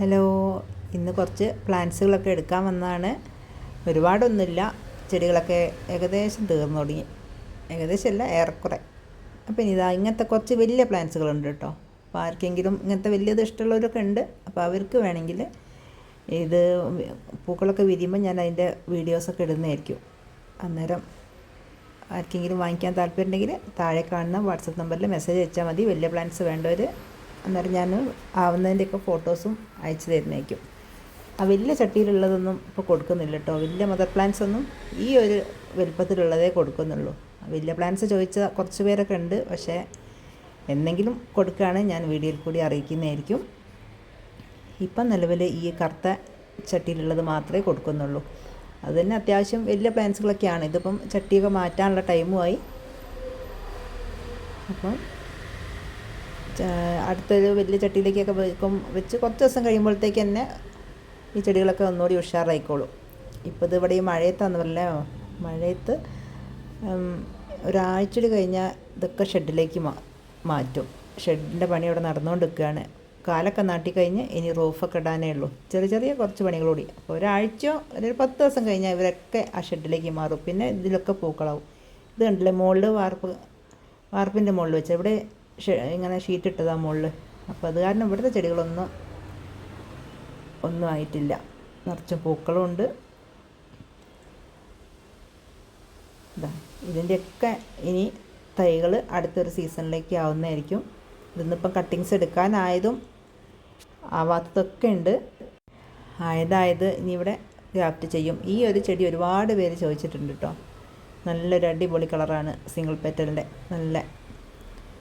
Hello. ഇന്ന് കുറച്ച് പ്ലാന്റ്സുകളൊക്കെ എടുക്കാൻ വന്നതാണ്. ഒരുപാടൊന്നുമില്ല. ചെടികളൊക്കെ ഏകദേശം തീർന്നു തുടങ്ങി. ഏകദേശം അല്ല ഏറെക്കുറെ. അപ്പോൾ ഇനി ഇതാ ഇങ്ങനത്തെ കുറച്ച് വലിയ പ്ലാന്റ്സുകളുണ്ട് കേട്ടോ. അപ്പോൾ ആർക്കെങ്കിലും ഇങ്ങനത്തെ വലിയത് ഇഷ്ടമുള്ളവരൊക്കെ ഉണ്ട്. അപ്പോൾ അവർക്ക് വേണമെങ്കിൽ ഇത് പൂക്കളൊക്കെ വിരിയുമ്പോൾ ഞാൻ അതിന്റെ വീഡിയോസൊക്കെ ഇടുന്നതായിരിക്കും. അന്നേരം ആർക്കെങ്കിലും വാങ്ങിക്കാൻ താല്പര്യമുണ്ടെങ്കിൽ താഴെ കാണുന്ന വാട്സപ്പ് നമ്പറിൽ മെസ്സേജ് അയച്ചാൽ മതി. വലിയ പ്ലാന്റ്സ് വേണ്ടവർ അന്നേരം ഞാൻ ആവുന്നതിന്റെയൊക്കെ ഫോട്ടോസും അയച്ചു തരുന്നേക്കും ആ വലിയ ചട്ടിയിലുള്ളതൊന്നും ഇപ്പോൾ കൊടുക്കുന്നില്ല കേട്ടോ. വലിയ മദർ പ്ലാന്റ്സ് ഒന്നും ഈ ഒരു വലുപ്പത്തിലുള്ളതേ കൊടുക്കുന്നുള്ളൂ. വലിയ പ്ലാന്റ്സ് ചോദിച്ച കുറച്ച് പേരൊക്കെ ഉണ്ട്. പക്ഷേ എന്തെങ്കിലും കൊടുക്കുകയാണ് ഞാൻ വീഡിയോയിൽ കൂടി അറിയിക്കുന്നതായിരിക്കും. ഇപ്പം നിലവിൽ ഈ കറുത്ത ചട്ടിയിലുള്ളത് മാത്രമേ കൊടുക്കുന്നുള്ളൂ. അത് തന്നെ അത്യാവശ്യം വലിയ പ്ലാന്റ്സുകളൊക്കെയാണ്. ഇതിപ്പം ചട്ടിയൊക്കെ മാറ്റാനുള്ള ടൈമുമായി അപ്പം അടുത്തൊരു വലിയ ചട്ടിയിലേക്കൊക്കെ വെക്കും. വെച്ച് കുറച്ച് ദിവസം കഴിയുമ്പോഴത്തേക്ക് തന്നെ ഈ ചെടികളൊക്കെ ഒന്നുകൂടി ഉഷാറായിക്കോളും. ഇപ്പോൾ ഇത് ഇവിടെ ഈ മഴയത്താന്ന് പറഞ്ഞല്ലേ? മഴയത്ത് ഒരാഴ്ച കഴിഞ്ഞാൽ ഇതൊക്കെ ഷെഡിലേക്ക് മാ മാറ്റും. ഷെഡിന്റെ പണി അവിടെ നടന്നുകൊണ്ടിരിക്കുകയാണ്. കാലൊക്കെ നാട്ടിക്കഴിഞ്ഞ് ഇനി റൂഫൊക്കെ ഇടാനേ ഉള്ളൂ. ചെറിയ ചെറിയ കുറച്ച് പണികളൂടി. അപ്പോൾ ഒരാഴ്ചയോ ഒരു പത്ത് ദിവസം കഴിഞ്ഞാൽ ഇവരൊക്കെ ആ ഷെഡിലേക്ക് മാറും. പിന്നെ ഇതിലൊക്കെ പൂക്കളാവും. ഇത് കണ്ടില്ലേ? മുകളിൽ വാർപ്പ് വാർപ്പിന്റെ മുകളിൽ വെച്ചാൽ ഇവിടെ ഇങ്ങനെ ഷീറ്റ് ഇട്ടതാ മുകളിൽ അപ്പോൾ അത് കാരണം ഇവിടുത്തെ ചെടികളൊന്നും ഒന്നും ആയിട്ടില്ല. നിറച്ച് പൂക്കളുണ്ട് ഇതാ ഇതിന്റെയൊക്കെ ഇനി തൈകൾ അടുത്തൊരു സീസണിലേക്ക് ആവുന്നതായിരിക്കും. ഇതിന്നിപ്പം കട്ടിങ്സ് എടുക്കാനായതും ആവാത്തതൊക്കെ ഉണ്ട്. ആയതായത് ഇനി ഇവിടെ ഗ്രാഫ്റ്റ് ചെയ്യും. ഈ ഒരു ചെടി ഒരുപാട് പേര് ചോദിച്ചിട്ടുണ്ട് കേട്ടോ നല്ലൊരു അടിപൊളി കളറാണ് സിംഗിൾ പെറ്റലിന്റെ നല്ല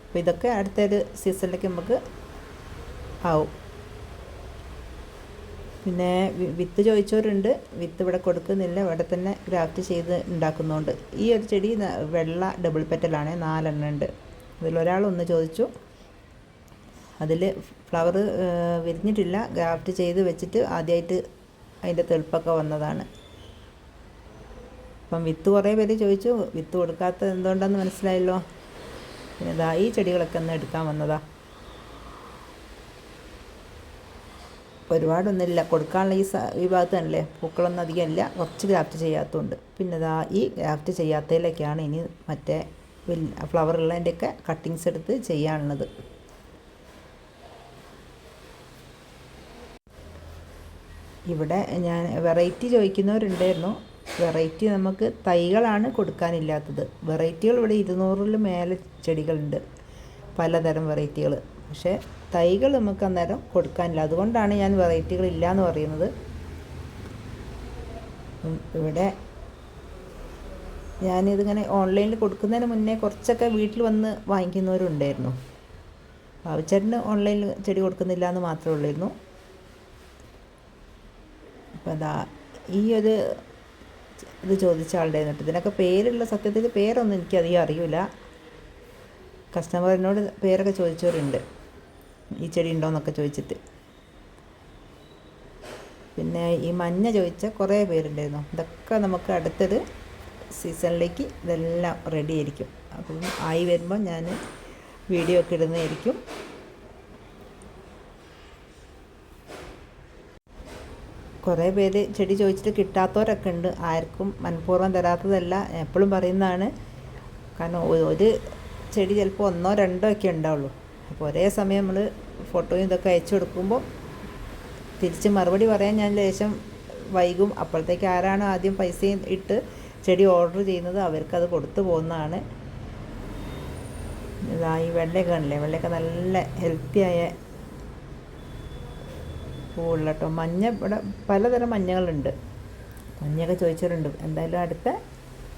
അപ്പോൾ ഇതൊക്കെ അടുത്തൊരു സീസണിലേക്ക് നമുക്ക് ആവും. പിന്നെ വിത്ത് ചോദിച്ചവരുണ്ട്. വിത്ത് ഇവിടെ കൊടുക്കുന്നില്ല. ഇവിടെ തന്നെ ഗ്രാഫ്റ്റ് ചെയ്ത് ഉണ്ടാക്കുന്നുണ്ട്. ഈ ഒരു ചെടി വെള്ള ഡബിൾ പെറ്റലാണ്. നാലെണ്ണം ഉണ്ട്. അതിലൊരാൾ ഒന്ന് ചോദിച്ചു. അതിൽ ഫ്ലവർ വിരിഞ്ഞിട്ടില്ല. ഗ്രാഫ്റ്റ് ചെയ്ത് വെച്ചിട്ട് ആദ്യമായിട്ട് അതിന്റെ തെളുപ്പൊക്കെ വന്നതാണ്. അപ്പം വിത്ത് കുറേ പേര് ചോദിച്ചു. വിത്ത് കൊടുക്കാത്തത് എന്തുകൊണ്ടാണെന്ന് മനസ്സിലായല്ലോ? പിന്നെ ഇതാ ഈ ചെടികളൊക്കെ ഒന്ന് എടുക്കാൻ വന്നതാ. ഒരുപാടൊന്നുമില്ല. കൊടുക്കാനുള്ള ഈ ഈ ഭാഗത്ത് തന്നെ പൂക്കളൊന്നും അധികം ഇല്ല. കുറച്ച് ഗ്രാഫ്റ്റ് ചെയ്യാത്തതുണ്ട്. പിന്നെ ഇതാ ഈ ഗ്രാഫ്റ്റ് ചെയ്യാത്തതിലൊക്കെയാണ് ഇനി മറ്റേ ഫ്ലവർ ഉള്ളതിന്റെയൊക്കെ കട്ടിങ്സ് എടുത്ത് ചെയ്യാനുള്ളത്. ഇവിടെ ഞാൻ വെറൈറ്റി ചോദിക്കുന്നവരുണ്ടായിരുന്നു. വെറൈറ്റി നമുക്ക് തൈകളാണ് കൊടുക്കാനില്ലാത്തത്. വെറൈറ്റികൾ ഇവിടെ ഇരുന്നൂറിൽ മേലെ ചെടികളുണ്ട്. പലതരം വെറൈറ്റികൾ. പക്ഷേ തൈകൾ നമുക്ക് അന്നേരം കൊടുക്കാനില്ല. അതുകൊണ്ടാണ് ഞാൻ വെറൈറ്റികൾ ഇല്ല എന്ന് പറയുന്നത് ഇവിടെ ഞാനിതിങ്ങനെ ഓൺലൈനിൽ കൊടുക്കുന്നതിന് മുന്നേ കുറച്ചൊക്കെ വീട്ടിൽ വന്ന് വാങ്ങിക്കുന്നവരുണ്ടായിരുന്നു. ബാബുച്ചേട്ടന് ഓൺലൈനിൽ ചെടി കൊടുക്കുന്നില്ല എന്ന് മാത്രമേ ഉള്ളായിരുന്നു. അപ്പോൾ അതാ ഈ ഒരു ഇത് ചോദിച്ച ആളുടെ എന്നിട്ട് ഇതിനൊക്കെ പേരുള്ള സത്യത്തിൽ പേരൊന്നും എനിക്കധികം അറിയില്ല. കസ്റ്റമറിനോട് പേരൊക്കെ ചോദിച്ചവരുണ്ട്. ഈ ചെടി ഉണ്ടോയെന്നൊക്കെ ചോദിച്ചിട്ട്. പിന്നെ ഈ മഞ്ഞ ചോദിച്ച കുറേ പേരുണ്ടായിരുന്നു. ഇതൊക്കെ നമുക്ക് അടുത്തത് സീസണിലേക്ക് ഇതെല്ലാം റെഡി ആയിരിക്കും. അപ്പം ആയി വരുമ്പോൾ ഞാൻ വീഡിയോ ഒക്കെ ഇടുന്നതായിരിക്കും. കുറേ പേര് ചെടി ചോദിച്ചിട്ട് കിട്ടാത്തവരൊക്കെ ഉണ്ട് ആർക്കും മനഃപൂർവം തരാത്തതല്ല. എപ്പോഴും പറയുന്നതാണ്. കാരണം ഒരു ചെടി ചിലപ്പോൾ ഒന്നോ രണ്ടോ ഒക്കെ ഉണ്ടാവുള്ളൂ. അപ്പോൾ ഒരേ സമയം നമ്മൾ ഫോട്ടോയും ഇതൊക്കെ അയച്ചു കൊടുക്കുമ്പോൾ തിരിച്ച് മറുപടി പറയാൻ ഞാൻ ലേശം വൈകും. അപ്പോഴത്തേക്ക് ആരാണ് ആദ്യം പൈസയും ഇട്ട് ചെടി ഓർഡർ ചെയ്യുന്നത് അവർക്കത് കൊടുത്തു പോകുന്നതാണ്. ഇതാ ഈ വെള്ളയൊക്കെ കാണില്ലേ വെള്ളയൊക്കെ നല്ല ഹെൽത്തിയായ പൂവുള്ള കേട്ടോ മഞ്ഞ ഇവിടെ പലതരം മഞ്ഞകളുണ്ട്. മഞ്ഞയൊക്കെ ചോദിച്ചവരുണ്ട്. എന്തായാലും അടുത്ത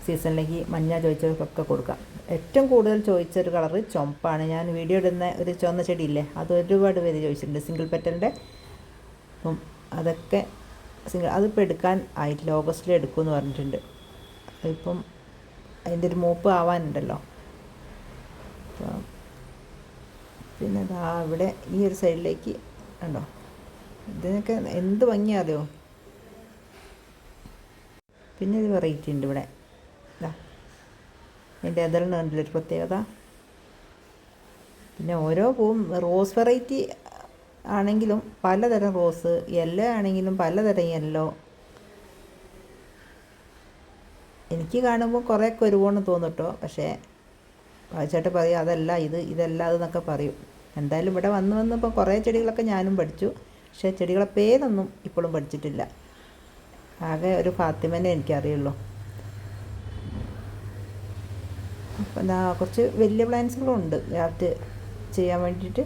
സീസണിലേക്ക് മഞ്ഞ ചോദിച്ചവർക്കൊക്കെ കൊടുക്കാം. ഏറ്റവും കൂടുതൽ ചോദിച്ച ഒരു കളറ് ചുമപ്പാണ് ഞാൻ വീഡിയോ ഇടുന്ന ഒരു ചുവന്ന ചെടിയില്ലേ അത് ഒരുപാട് പേര് ചോദിച്ചിട്ടുണ്ട്. സിംഗിൾ പെറ്റലിന്റെ അപ്പം അതൊക്കെ സിംഗിൾ അതിപ്പോൾ എടുക്കാൻ ആയിട്ടില്ല. ഓഗസ്റ്റിൽ എടുക്കുമെന്ന് പറഞ്ഞിട്ടുണ്ട്. അതിപ്പം അതിന്റെ ഒരു മൂപ്പ് ആവാനുണ്ടല്ലോ. പിന്നെ അതാ ഇവിടെ ഈ ഒരു സൈഡിലേക്ക് ഉണ്ടോ ഇതിനൊക്കെ എന്ത് ഭംഗിയാറിയോ പിന്നെ ഒരു വെറൈറ്റി ഉണ്ട് ഇവിടെ. ഇതാ എതളിന് കണ്ടില്ല ഒരു പ്രത്യേകത. പിന്നെ ഓരോ പൂവും റോസ് വെറൈറ്റി ആണെങ്കിലും പലതരം റോസ് യെല്ലോ ആണെങ്കിലും പലതരം യെല്ലോ എനിക്ക് കാണുമ്പോൾ കുറേയൊക്കെ കൊരുവോണെന്ന് തോന്നിട്ടോ പക്ഷേ വായിച്ചിട്ട് പറയും അതല്ല ഇത് ഇതല്ല അതെന്നൊക്കെ പറയും. എന്തായാലും ഇവിടെ വന്ന് വന്ന് ഇപ്പോൾ കുറേ ചെടികളൊക്കെ ഞാനും പഠിച്ചു. പക്ഷേ ചെടികളെ പേരൊന്നും ഇപ്പോഴും പഠിച്ചിട്ടില്ല. ആകെ ഒരു ഫാത്തിമനെ എനിക്കറിയുള്ളൂ. അപ്പം എന്താ കുറച്ച് വലിയ പ്ലാൻസുകളും ഉണ്ട്. ഗ്രാഫ്റ്റ് ചെയ്യാൻ വേണ്ടിയിട്ട്.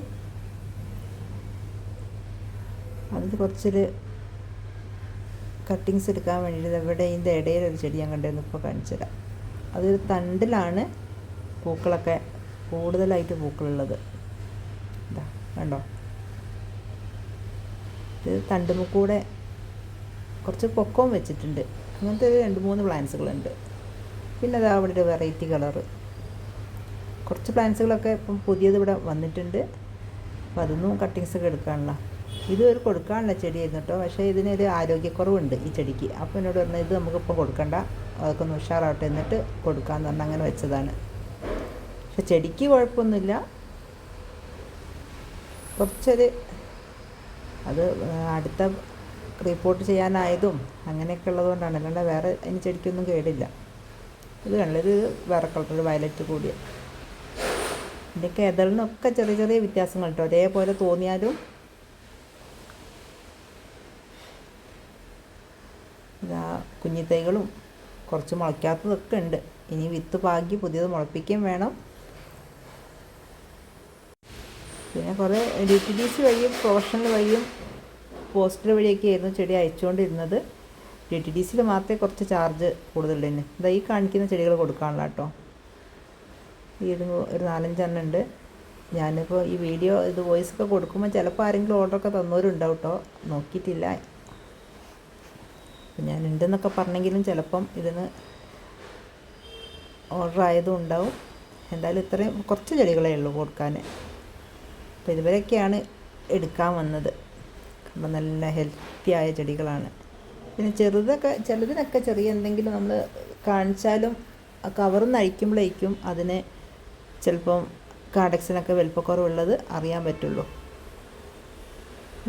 അതിൽ കുറച്ചൊരു കട്ടിങ്സ് എടുക്കാൻ വേണ്ടിയിട്ട് ഇവിടെ ഇതിന്റെ ഇടയിൽ ഒരു ചെടി ഞാൻ കണ്ടിരുന്നു. ഇപ്പോൾ കാണിച്ചു തരാം അതൊരു തണ്ടിലാണ് പൂക്കളൊക്കെ കൂടുതലായിട്ട് പൂക്കളുള്ളത്. ഇതാ കണ്ടോ? തണ്ടുമുക്കൂടെ കുറച്ച് പൊക്കവും വെച്ചിട്ടുണ്ട്. അങ്ങനത്തെ ഒരു രണ്ട് മൂന്ന് പ്ലാന്റ്സുകളുണ്ട്. പിന്നെ അതാ അവിടെ ഒരു വെറൈറ്റി കളറ്. കുറച്ച് പ്ലാന്റ്സുകളൊക്കെ ഇപ്പം പുതിയത് ഇവിടെ വന്നിട്ടുണ്ട്. അപ്പം അതൊന്നും കട്ടിങ്സൊക്കെ എടുക്കാനുള്ള. ഇത് കൊടുക്കാനുള്ള ചെടിയായിരുന്നു കേട്ടോ. പക്ഷേ ഇതിനൊരു ആരോഗ്യക്കുറവുണ്ട് ഈ ചെടിക്ക്. അപ്പോൾ എന്നോട് പറഞ്ഞാൽ ഇത് നമുക്കിപ്പോൾ കൊടുക്കണ്ട. അതൊക്കെ ഒന്ന് ഉഷാറാവട്ടെ എന്നിട്ട് കൊടുക്കാമെന്ന് പറഞ്ഞാൽ അങ്ങനെ വെച്ചതാണ്. പക്ഷെ ചെടിക്ക് കുഴപ്പമൊന്നുമില്ല. കുറച്ചൊരു അത് അടുത്ത റിപ്പോർട്ട് ചെയ്യാനായതും അങ്ങനെയൊക്കെ ഉള്ളതുകൊണ്ടാണ് അല്ലാണ്ട് വേറെ അതിന് ചെടിക്കൊന്നും കേടില്ല. ഇത് കണ്ടില്ല? ഇത് വേറെ കളർ വയലറ്റ് കൂടിയ. ഇതിന്റെയൊക്കെ എതളിനൊക്കെ ചെറിയ ചെറിയ വ്യത്യാസങ്ങൾ കേട്ടോ. ഒരേപോലെ തോന്നിയാലും ഇതാ കുഞ്ഞിത്തൈകളും കുറച്ച് മുളയ്ക്കാത്തതൊക്കെ ഉണ്ട്. ഇനി വിത്ത് പാകി പുതിയത് മുളപ്പിക്കുകയും വേണം. പിന്നെ കുറേ ഡി ടി സി വഴിയും പ്രൊഫഷണൽ വഴിയും പോസ്റ്റൽ വഴിയൊക്കെ ആയിരുന്നു ചെടി അയച്ചുകൊണ്ടിരുന്നത്. ഡി ടി സിയിൽ മാത്രമേ കുറച്ച് ചാർജ് കൂടുതലുള്ളൂ ഇതാ ഈ കാണിക്കുന്ന ചെടികൾ കൊടുക്കാനുള്ള കേട്ടോ. ഈ ഒരു നാലഞ്ചെണ്ണം ഉണ്ട്. ഞാനിപ്പോൾ ഈ വീഡിയോ ഇത് വോയിസ് ഒക്കെ കൊടുക്കുമ്പോൾ ചിലപ്പോൾ ആരെങ്കിലും ഓർഡറൊക്കെ തന്നവരുണ്ടാവും കേട്ടോ നോക്കിയിട്ടില്ല. അപ്പം ഞാൻ ഉണ്ടെന്നൊക്കെ പറഞ്ഞെങ്കിലും ചിലപ്പം ഇതിന് ഓർഡർ ആയതും ഉണ്ടാവും. എന്തായാലും ഇത്രയും കുറച്ച് ചെടികളേ ഉള്ളൂ കൊടുക്കാൻ അപ്പോൾ ഇതുവരെയൊക്കെയാണ് എടുക്കാൻ വന്നത്. അപ്പം നല്ല ഹെൽത്തിയായ ചെടികളാണ്. പിന്നെ ചെറുതൊക്കെ ചിലതിനൊക്കെ ചെറിയ എന്തെങ്കിലും നമ്മൾ കാണിച്ചാലും നിന്ന് അഴിക്കുമ്പോഴേക്കും അതിന് ചിലപ്പം കാഡക്സിനൊക്കെ വലിപ്പക്കുറവുള്ളത് അറിയാൻ പറ്റുള്ളൂ.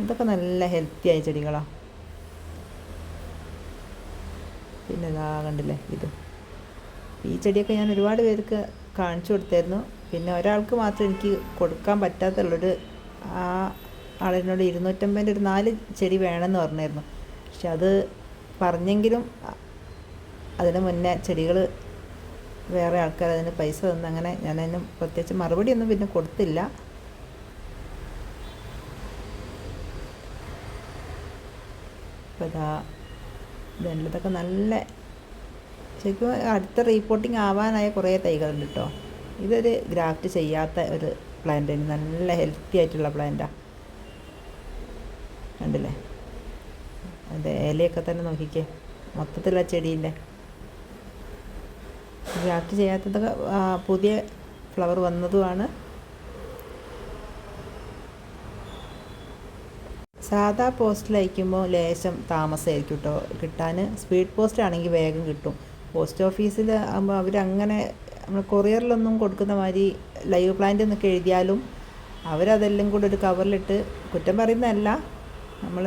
ഇതൊക്കെ നല്ല ഹെൽത്തിയായ ചെടികളാണ് പിന്നെ ഇതാ കണ്ടില്ലേ ഇത്. ഈ ചെടിയൊക്കെ ഞാൻ ഒരുപാട് പേർക്ക് കാണിച്ചു കൊടുത്തായിരുന്നു. പിന്നെ ഒരാൾക്ക് മാത്രം എനിക്ക് കൊടുക്കാൻ പറ്റാത്തുള്ളൊരു ആ ആളിനോട് ഇരുന്നൂറ്റമ്പതിന്റെ ഒരു നാല് ചെടി വേണമെന്ന് പറഞ്ഞായിരുന്നു. പക്ഷെ അത് പറഞ്ഞെങ്കിലും അതിന് മുന്നേ ചെടികൾ വേറെ ആൾക്കാർ അതിന് പൈസ തന്ന് അങ്ങനെ ഞാൻ അതിന് പ്രത്യേകിച്ച് മറുപടി ഒന്നും പിന്നെ കൊടുത്തില്ല. അപ്പോൾ ഇതാ ഇതൊക്കെ നല്ല ശരിക്കും അടുത്ത റീപ്പോർട്ടിങ് ആവാനായ കുറേ തൈകളുണ്ട് കേട്ടോ ഇതൊരു ഗ്രാഫ്റ്റ് ചെയ്യാത്ത ഒരു പ്ലാന്റ് നല്ല ഹെൽത്തി ആയിട്ടുള്ള പ്ലാന്റാണ് കണ്ടില്ലേ? അതിന്റെ ഇലയൊക്കെ തന്നെ നോക്കിക്കേ. മൊത്തത്തിലുള്ള ചെടീന്റെ. ഗ്രാഫ്റ്റ് ചെയ്യാത്തതൊക്കെ പുതിയ ഫ്ലവർ വന്നതുമാണ്. സാധാ പോസ്റ്റിൽ അയക്കുമ്പോൾ ലേശം താമസമായിരിക്കും കേട്ടോ കിട്ടാൻ സ്പീഡ് പോസ്റ്റ് ആണെങ്കിൽ വേഗം കിട്ടും. പോസ്റ്റ് ഓഫീസിൽ ആകുമ്പോൾ അവരങ്ങനെ നമ്മൾ കൊറിയറിലൊന്നും കൊടുക്കുന്ന മാതിരി ലൈവ് പ്ലാന്റ് എന്നൊക്കെ എഴുതിയാലും അവരതെല്ലാം കൂടെ ഒരു കവറിലിട്ട് കുറ്റം പറയുന്നതല്ല. നമ്മൾ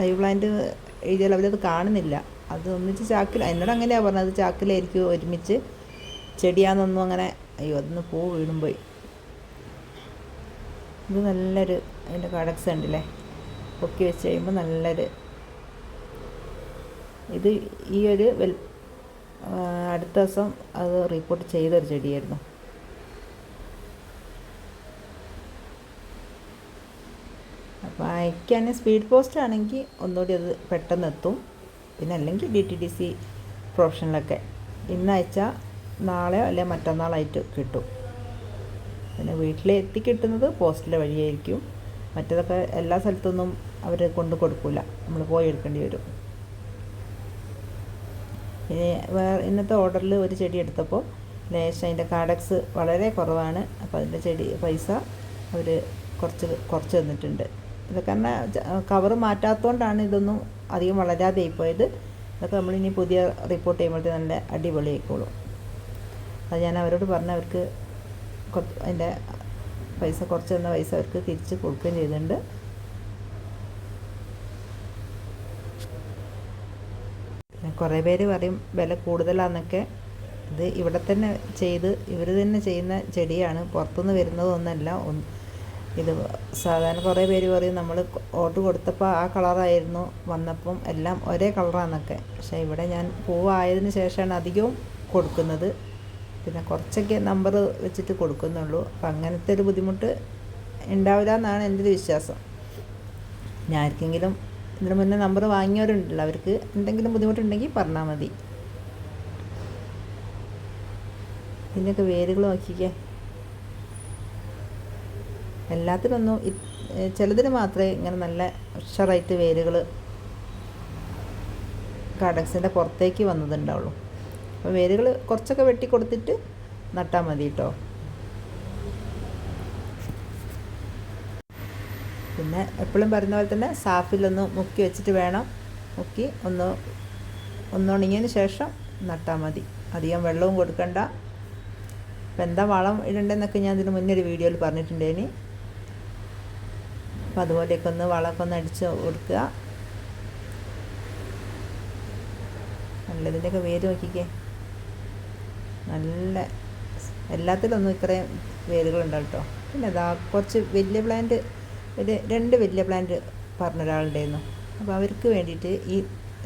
ലൈവ് പ്ലാന്റ് എഴുതിയാൽ അവരത് കാണുന്നില്ല. അത് ഒന്നിച്ച് ചാക്കിൽ എന്നോട് അങ്ങനെയാണ് പറഞ്ഞത് ചാക്കിലായിരിക്കും ഒരുമിച്ച് ചെടിയാണെന്നൊന്നും അങ്ങനെ അയ്യോ അതൊന്ന് പൂ വീണും പോയി. ഇത് നല്ലൊരു അതിന്റെ കടക്സ് ഉണ്ടല്ലേ? പൊക്കി വെച്ച് കഴിയുമ്പോൾ നല്ലൊരു ഇത് ഈ ഒരു വെൽ അടുത്ത ദിവസം അത് റിപ്പോർട്ട് ചെയ്തൊരു ചെടിയായിരുന്നു. അപ്പോൾ അയക്കാൻ സ്പീഡ് പോസ്റ്റ് ആണെങ്കിൽ ഒന്നുകൂടി അത് പെട്ടെന്ന് എത്തും. പിന്നെ അല്ലെങ്കിൽ ഡി ടി ഡി സി പ്രൊഫഷനിലൊക്കെ ഇന്ന് അയച്ചാൽ നാളെയോ അല്ലെങ്കിൽ മറ്റന്നാളായിട്ട് കിട്ടും. പിന്നെ വീട്ടിൽ എത്തിക്കിട്ടുന്നത് പോസ്റ്റിലെ വഴിയായിരിക്കും. മറ്റതൊക്കെ എല്ലാ സ്ഥലത്തൊന്നും അവർ കൊണ്ട് കൊടുക്കില്ല നമ്മൾ പോയി എടുക്കേണ്ടി വരും. വേറെ ഇന്നത്തെ ഓർഡറിൽ ഒരു ചെടി എടുത്തപ്പോൾ ലേശം അതിന്റെ കാഡക്സ് വളരെ കുറവാണ്. അപ്പോൾ അതിന്റെ ചെടി പൈസ അവർ കുറച്ച് കുറച്ച് തന്നിട്ടുണ്ട്. ഇതൊക്കെ കാരണം കവർ മാറ്റാത്തതുകൊണ്ടാണ് ഇതൊന്നും അധികം വളരാതെ പോയത് ഇതൊക്കെ നമ്മളിനി പുതിയ റിപ്പോർട്ട് ചെയ്യുമ്പോഴത്തേക്ക് നല്ല അടിപൊളിയായിക്കോളും. അത് ഞാൻ അവരോട് പറഞ്ഞ അവർക്ക് അതിന്റെ പൈസ കുറച്ച് തന്ന പൈസ അവർക്ക് തിരിച്ച് കൊടുക്കുകയും ചെയ്തിട്ടുണ്ട്. കുറേ പേര് പറയും വില കൂടുതലാണെന്നൊക്കെ ഇത് ഇവിടെ തന്നെ ചെയ്ത് ഇവർ തന്നെ ചെയ്യുന്ന ചെടിയാണ്. പുറത്തുനിന്ന് വരുന്നതൊന്നല്ല. ഇത് സാധാരണ കുറേ പേര് പറയും നമ്മൾ ഓർഡർ കൊടുത്തപ്പോൾ ആ കളറായിരുന്നു. വന്നപ്പം എല്ലാം ഒരേ കളറാണെന്നൊക്കെ പക്ഷേ ഇവിടെ ഞാൻ പൂവായതിന് ശേഷമാണ് അധികവും കൊടുക്കുന്നത്. പിന്നെ കുറച്ചൊക്കെ നമ്പർ വെച്ചിട്ട് കൊടുക്കുന്നുള്ളൂ. അപ്പം അങ്ങനത്തെ ഒരു ബുദ്ധിമുട്ട് ഉണ്ടാവില്ല എന്നാണ് എന്റെ ഒരു വിശ്വാസം. ഞാൻ ആർക്കെങ്കിലും ഇതിന് മുന്നേ നമ്പർ വാങ്ങിയവരുണ്ടല്ലോ അവർക്ക് എന്തെങ്കിലും ബുദ്ധിമുട്ടുണ്ടെങ്കിൽ പറഞ്ഞാൽ മതി. ഇതിന്റെയൊക്കെ വേരുകൾ നോക്കിക്കേ. എല്ലാത്തിനൊന്നും ചിലതിന് മാത്രമേ ഇങ്ങനെ നല്ല ഉഷറായിട്ട് വേരുകൾ കാഡക്സിന്റെ പുറത്തേക്ക് വന്നതുണ്ടാവുള്ളൂ. അപ്പോൾ വേരുകൾ കുറച്ചൊക്കെ വെട്ടി കൊടുത്തിട്ട് നട്ടാൽ മതി കേട്ടോ. പിന്നെ എപ്പോഴും പറയുന്ന പോലെ തന്നെ സാഫിലൊന്ന് മുക്കി വെച്ചിട്ട് വേണം. മുക്കി ഒന്ന് ഒന്നുണങ്ങിയതിന് ശേഷം നട്ടാൽ മതി. അധികം വെള്ളവും കൊടുക്കണ്ട. അപ്പം എന്താ വളം ഇടണ്ടെന്നൊക്കെ ഞാൻ ഇതിന് മുന്നേ ഒരു വീഡിയോയിൽ പറഞ്ഞിട്ടുണ്ടേനി അപ്പം അതുപോലെയൊക്കെ ഒന്ന് വളമൊക്കെ ഒന്ന് അടിച്ച് കൊടുക്കുക. നല്ല നല്ലതിന്റെയൊക്കെ വേര് നോക്കിക്കേ. നല്ല എല്ലാത്തിലൊന്നും ഇത്രയും വേരുകളുണ്ടാവും കേട്ടോ. പിന്നെ അതാ കുറച്ച് വലിയ പ്ലാന്റ് ഒരു രണ്ട് വലിയ പ്ലാന്റ് പറഞ്ഞ ഒരാളുണ്ടായിരുന്നു. അപ്പോൾ അവർക്ക് വേണ്ടിയിട്ട് ഈ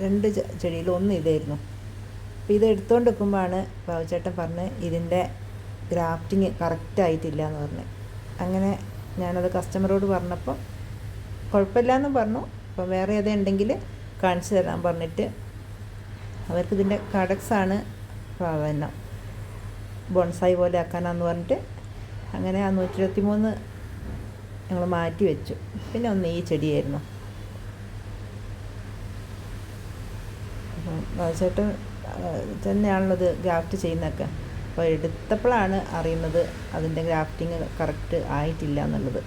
രണ്ട് ചെടിയിൽ ഒന്ന് ഇതായിരുന്നു. അപ്പോൾ ഇത് എടുത്തുകൊണ്ട് നിൽക്കുമ്പോഴാണ് ബാബുചേട്ടൻ പറഞ്ഞ് ഇതിന്റെ ഗ്രാഫ്റ്റിങ് കറക്റ്റ് ആയിട്ടില്ല എന്ന് പറഞ്ഞ്. അങ്ങനെ ഞാനത് കസ്റ്റമറോട് പറഞ്ഞപ്പോൾ കുഴപ്പമില്ല എന്ന് പറഞ്ഞു. അപ്പോൾ വേറെ ഏതേ ഉണ്ടെങ്കിൽ കാണിച്ചു തരാൻ പറഞ്ഞിട്ട് അവർക്ക് ഇതിന്റെ കടക്സാണ് പ്രാധാന്യം. ബോൺസായി പോലെ ആക്കാനാന്ന് പറഞ്ഞിട്ട്. അങ്ങനെ ആ നൂറ്റി ഇരുപത്തി മൂന്ന് ഞങ്ങൾ മാറ്റി വെച്ചു. പിന്നെ ഒന്ന് ഈ ചെടിയായിരുന്നു. ചേട്ടൻ തന്നെയാണല്ലോ ഇത് ഗ്രാഫ്റ്റ് ചെയ്യുന്നതൊക്കെ. അപ്പോൾ എടുത്തപ്പോഴാണ് അറിയുന്നത് അതിന്റെ ഗ്രാഫ്റ്റിങ് കറക്റ്റ് ആയിട്ടില്ല എന്നുള്ളത്.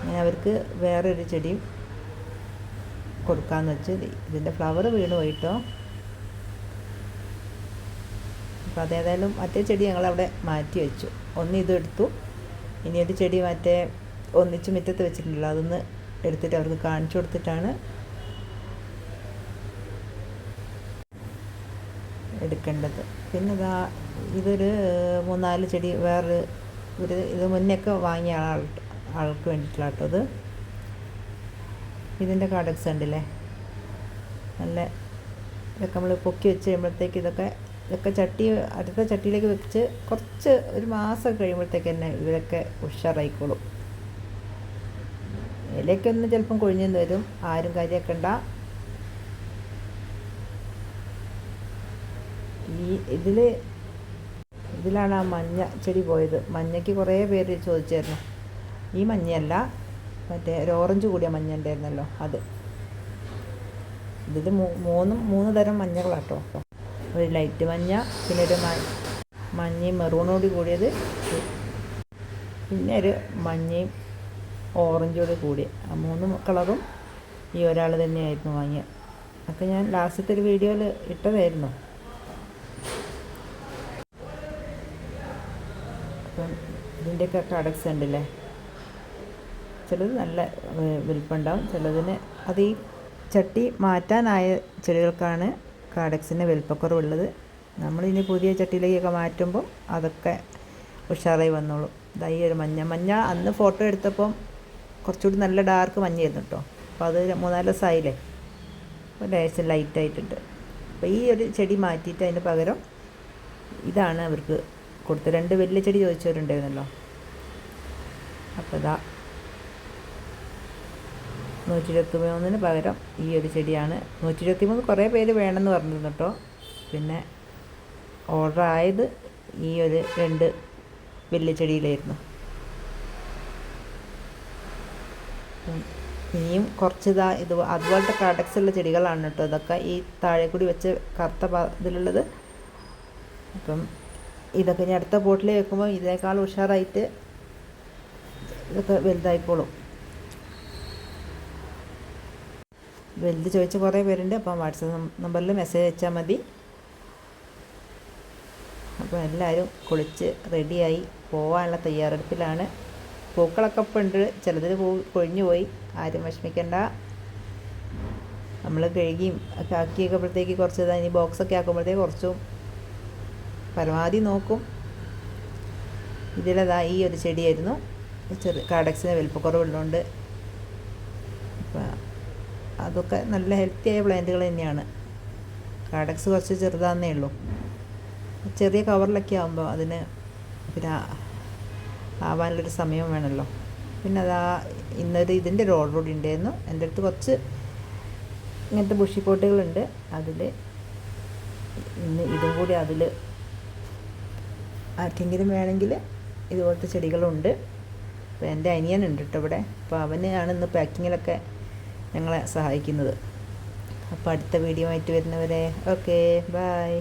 അങ്ങനെ അവർക്ക് വേറൊരു ചെടിയും കൊടുക്കാമെന്ന് വെച്ച് ഇതിന്റെ ഫ്ലവർ വീണ് പോയിട്ടോ. അപ്പോൾ അതേതായാലും മറ്റേ ചെടി ഞങ്ങളവിടെ മാറ്റി വെച്ചു. ഒന്ന് ഇതെടുത്തു ഇനി ഒരു ചെടി മറ്റേ ഒന്നിച്ച് മുറ്റത്ത് വെച്ചിട്ടുണ്ടല്ലോ അതൊന്ന് എടുത്തിട്ട് അവർക്ക് കാണിച്ചു കൊടുത്തിട്ടാണ് എടുക്കേണ്ടത്. പിന്നെ ഇതാ ഇതൊരു മൂന്നാൽ ചെടി വേറൊരു ഒരു ഇത് മുന്നൊക്കെ വാങ്ങിയ ആൾ ആൾക്ക് വേണ്ടിയിട്ടുള്ള കേട്ടോ ഇത്. ഇതിന്റെ കാടക്സ് ഉണ്ടല്ലേ നല്ല ഇതൊക്കെ നമ്മൾ പൊക്കി വെച്ച് കഴിയുമ്പോഴത്തേക്ക് ഇതൊക്കെ ഇതൊക്കെ ചട്ടി അടുത്ത ചട്ടിയിലേക്ക് വെച്ച് കുറച്ച് ഒരു മാസം കഴിയുമ്പോഴത്തേക്ക് തന്നെ ഇവരൊക്കെ ഉഷാറായിക്കോളും. ഇലയൊക്കെ ഒന്ന് ചിലപ്പം കൊഴിഞ്ഞെന്ന് വരും. ആരും കാര്യമാക്കണ്ട ഈ ഇതിൽ ഇതിലാണ് ആ മഞ്ഞ ചെടി പോയത്. മഞ്ഞയ്ക്ക് കുറേ പേര് ചോദിച്ചായിരുന്നു. ഈ മഞ്ഞയല്ല മറ്റേ ഒരു ഓറഞ്ച് കൂടിയ മഞ്ഞ ഉണ്ടായിരുന്നല്ലോ അത്. ഇതിൽ മൂന്നും മൂന്ന് തരം മഞ്ഞകളാട്ടോ. ഒരു ലൈറ്റ് മഞ്ഞ പിന്നെ ഒരു മഞ്ഞയും മെറൂണോട് കൂടിയത് പിന്നെ ഒരു മഞ്ഞയും ഓറഞ്ചോട് കൂടി ആ മൂന്ന് കളറും ഈ ഒരാൾ തന്നെയായിരുന്നു വാങ്ങിയത് അതൊക്കെ ഞാൻ ലാസ്റ്റത്തെ ഒരു വീഡിയോയിൽ ഇട്ടതായിരുന്നു. അപ്പം ഇതിന്റെയൊക്കെ കടക്സ് ഉണ്ടല്ലേ? ചിലത് നല്ല വിൽപ്പുണ്ടാവും. ചിലതിന് അത് ഈ ചട്ടി മാറ്റാനായ ചെടികൾക്കാണ് കാഡക്സിന് വലിപ്പക്കുറവുള്ളത് നമ്മളിനി പുതിയ ചട്ടിയിലേക്കൊക്കെ മാറ്റുമ്പോൾ അതൊക്കെ ഉഷാറായി വന്നോളും. ഇതായി ഒരു മഞ്ഞ മഞ്ഞ അന്ന് ഫോട്ടോ എടുത്തപ്പം കുറച്ചുകൂടി നല്ല ഡാർക്ക് മഞ്ഞയായിരുന്നു കേട്ടോ. അപ്പോൾ അത് മൂന്നാൽ ദിവസമായില്ലേ അപ്പോൾ ലേശം ലൈറ്റായിട്ടുണ്ട് അപ്പോൾ ഈ ഒരു ചെടി മാറ്റിയിട്ട് അതിന് പകരം ഇതാണ് അവർക്ക് കൊടുത്തത്. രണ്ട് വലിയ ചെടി ചോദിച്ചവരുണ്ടായിരുന്നല്ലോ. അപ്പോൾ ഇതാ നൂറ്റി ഇരുപത്തി മൂന്നിന് പകരം ഈ ഒരു ചെടിയാണ്. നൂറ്റി ഇരുപത്തി മൂന്ന് കുറേ പേര് വേണമെന്ന് പറഞ്ഞിരുന്നു കേട്ടോ. പിന്നെ ഓർഡർ ആയത് ഈ ഒരു രണ്ട് വലിയ ചെടിയിലായിരുന്നു. ഇനിയും കുറച്ച് ഇതാ ഇത് അതുപോലത്തെ കാഡക്സ് ഉള്ള ചെടികളാണ് കേട്ടോ ഇതൊക്കെ ഈ താഴെ കൂടി വെച്ച് കറുത്ത ഇതിലുള്ളത്. അപ്പം ഇതൊക്കെ ഇനി അടുത്ത പോട്ടിൽ വെക്കുമ്പോൾ ഇതിനേക്കാൾ ഉഷാറായിട്ട് ഇതൊക്കെ വലുതായിക്കോളും. വലുത് ചോദിച്ച കുറേ പേരുണ്ട് അപ്പം വാട്സപ്പ് നമ്പറിൽ മെസ്സേജ് അയച്ചാൽ മതി. അപ്പോൾ എല്ലാവരും കുളിച്ച് റെഡിയായി പോകാനുള്ള തയ്യാറെടുപ്പിലാണ്. പൂക്കളൊക്കെ ഇപ്പം ഉണ്ട് ചിലതിൽ പൂ കൊഴിഞ്ഞു പോയി ആരും വിഷമിക്കണ്ട. നമ്മൾ കഴുകിയും ഒക്കെ ആക്കിയൊക്കെപ്പോഴത്തേക്ക് കുറച്ച് ഇനി ബോക്സൊക്കെ ആക്കുമ്പോഴത്തേക്ക് കുറച്ചും പരമാവധി നോക്കും. ഇതിലതാ ഈ ഒരു ചെടിയായിരുന്നു. ചെറിയ കാടക്സിന് വലിപ്പക്കുറവുള്ളതുകൊണ്ട് അതൊക്കെ നല്ല ഹെൽത്തിയായ പ്ലാന്റുകൾ തന്നെയാണ്. കാഡക്സ് കുറച്ച് ചെറുതാന്നേ ഉള്ളൂ. ചെറിയ കവറിലൊക്കെ ആകുമ്പോൾ അതിന് പിന്നെ ആവാനുള്ളൊരു സമയം വേണമല്ലോ പിന്നെ അതാ ഇന്നൊരു ഇതിന്റെ ഒരു ഓർഡർ കൂടി ഉണ്ടായിരുന്നു. എന്റെ അടുത്ത് കുറച്ച് ഇങ്ങനത്തെ ബുഷിപ്പോട്ടുകളുണ്ട് അതിൽ ഇന്ന് ഇതും കൂടി അതിൽ ആർക്കെങ്കിലും വേണമെങ്കിൽ ഇതുപോലത്തെ ചെടികളുണ്ട്. അപ്പോൾ എന്റെ അനിയനുണ്ട് കേട്ടോ ഇവിടെ. അപ്പോൾ അവനെയാണ് ഇന്ന് പാക്കിങ്ങിലൊക്കെ ഞങ്ങളെ സഹായിക്കുന്നത്. അപ്പോൾ അടുത്ത വീഡിയോ ആയിട്ട് വരുന്നവരെ ഓക്കെ ബായ്